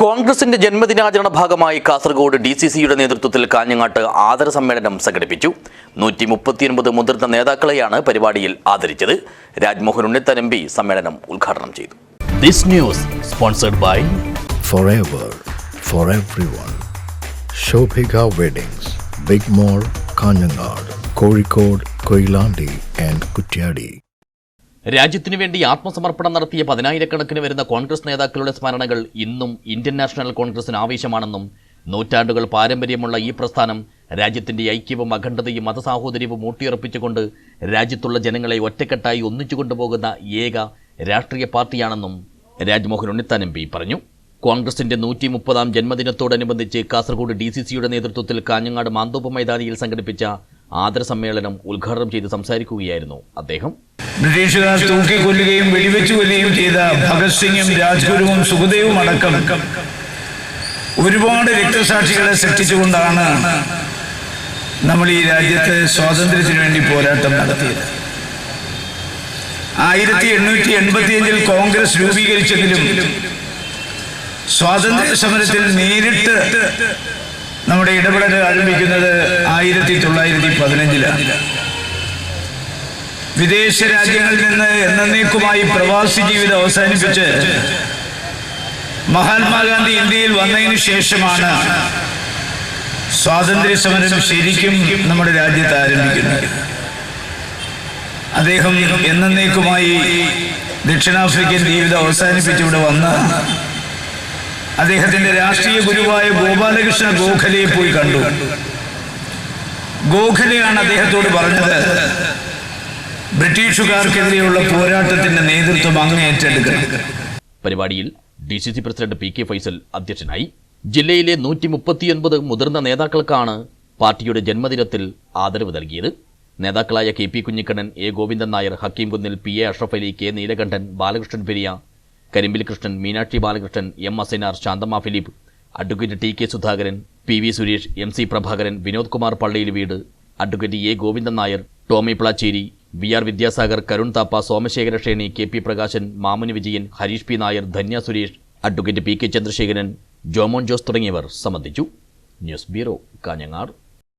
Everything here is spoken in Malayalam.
കോൺഗ്രസിന്റെ ജന്മദിനാചരണ ഭാഗമായി കാസർഗോഡ് ഡി സി സിയുടെ നേതൃത്വത്തിൽ കാഞ്ഞങ്ങാട്ട് ആദര സമ്മേളനം സംഘടിപ്പിച്ചു. നൂറ്റി മുപ്പത്തിയൊൻപത് മുതിർന്ന നേതാക്കളെയാണ് പരിപാടിയിൽ ആദരിച്ചത്. രാജ്മോഹൻ ഉണ്ണിത്തൻ എം പി സമ്മേളനം ഉദ്ഘാടനം ചെയ്തു. This news sponsored by forever for everyone Shobhika weddings big mall Kanhangad Kozhikode Koyilandy and Kutyadi. രാജ്യത്തിനു വേണ്ടി ആത്മസമർപ്പണം നടത്തിയ പതിനായിരക്കണക്കിന് വരുന്ന കോൺഗ്രസ് നേതാക്കളുടെ സ്മരണകൾ ഇന്നും ഇന്ത്യൻ നാഷണൽ കോൺഗ്രസിന് ആവേശമാണെന്നും നൂറ്റാണ്ടുകൾ പാരമ്പര്യമുള്ള ഈ പ്രസ്ഥാനം രാജ്യത്തിന്റെ ഐക്യവും അഖണ്ഡതയും മതസാഹോദര്യവും ഊട്ടിയുറപ്പിച്ചുകൊണ്ട് രാജ്യത്തുള്ള ജനങ്ങളെ ഒറ്റക്കെട്ടായി ഒന്നിച്ചു കൊണ്ടുപോകുന്ന ഏക രാഷ്ട്രീയ പാർട്ടിയാണെന്നും രാജ്മോഹൻ ഉണ്ണിത്താൻ എം പി പറഞ്ഞു. കോൺഗ്രസിന്റെ നൂറ്റി മുപ്പതാം ജന്മദിനത്തോടനുബന്ധിച്ച് കാസർഗോഡ് ഡി സി സിയുടെ നേതൃത്വത്തിൽ കാഞ്ഞങ്ങാട് മാന്തോപ്പ് മൈതാനിയിൽ സംഘടിപ്പിച്ച ആദരസമ്മേളനം ഉദ്ഘാടനം ചെയ്ത് സംസാരിക്കുകയായിരുന്നു അദ്ദേഹം. ബ്രിട്ടീഷുകാർ തൂക്കിക്കൊല്ലുകയും വെടിവെച്ചു കൊല്ലുകയും ചെയ്ത ഭഗത് സിംഗും രാജ്ഗുരുവും സുഖദേവും അടക്കം ഒരുപാട് രക്തസാക്ഷികളെ സൃഷ്ടിച്ചുകൊണ്ടാണ് നമ്മൾ ഈ രാജ്യത്തെ സ്വാതന്ത്ര്യത്തിന് വേണ്ടി പോരാട്ടം നടത്തിയത്. ആയിരത്തി എണ്ണൂറ്റി എൺപത്തിയഞ്ചിൽ കോൺഗ്രസ് രൂപീകരിച്ചെങ്കിലും സ്വാതന്ത്ര്യ സമരത്തിൽ നേരിട്ട് നമ്മുടെ ഇടപെടൽ ആരംഭിക്കുന്നത് ആയിരത്തി തൊള്ളായിരത്തി പതിനഞ്ചിലാണ്. വിദേശ രാജ്യങ്ങളിൽ നിന്ന് എന്നേക്കുമായി പ്രവാസി ജീവിതം അവസാനിപ്പിച്ച് മഹാത്മാഗാന്ധി ഇന്ത്യയിൽ വന്നതിന് ശേഷമാണ് സ്വാതന്ത്ര്യ സമരം ശരിക്കും നമ്മുടെ രാജ്യത്ത് ആരംഭിക്കുന്നത്. അദ്ദേഹം എന്നേക്കുമായി ദക്ഷിണാഫ്രിക്കൻ ജീവിതം അവസാനിപ്പിച്ച് ഇവിടെ വന്ന് അദ്ദേഹത്തിന്റെ രാഷ്ട്രീയ ഗുരുവായ ഗോപാലകൃഷ്ണ ഗോഖലയെ പോയി കണ്ടു. ഗോഖലെയാണ് അദ്ദേഹത്തോട് പറഞ്ഞത് ബ്രിട്ടീഷുകാർക്കെതിരെയുള്ള പോരാട്ടത്തിന്റെ നേതൃത്വം അങ്ങനെ ഏറ്റെടുക്കണം. പരിപാടിയിൽ D C C president P K Faisal അധ്യക്ഷനായി ജില്ലയിലെ നൂറ്റി മുപ്പത്തിയൊൻപത് മുതിർന്ന നേതാക്കൾക്കാണ് പാർട്ടിയുടെ ജന്മദിനത്തിൽ ആദരവ് നൽകിയത്. നേതാക്കളായ K P Kunhikannan A Govindan Nair Hakeem Kunnil P A Ashraf Ali K Neelakandan Balakrishnan Periya Karimbil Krishnan Meenakshi Balakrishnan M Assainar Shanthamma Philip advocate T K Sudhakaran P V Suresh M C Prabhakaran Vinod Kumar Palliyil വീട് advocate A Govindan Nair Tommy Plachery V R Vidyasagar Karun Thapa Somashekhara Sheni K P Prakashan Mamuni Vijayan Harish P Nair Dhanya Suresh advocate P K Chandrasekharan Jomon Jose തുടങ്ങിയവർ സംബന്ധിച്ചു. News bureau Kanhangad.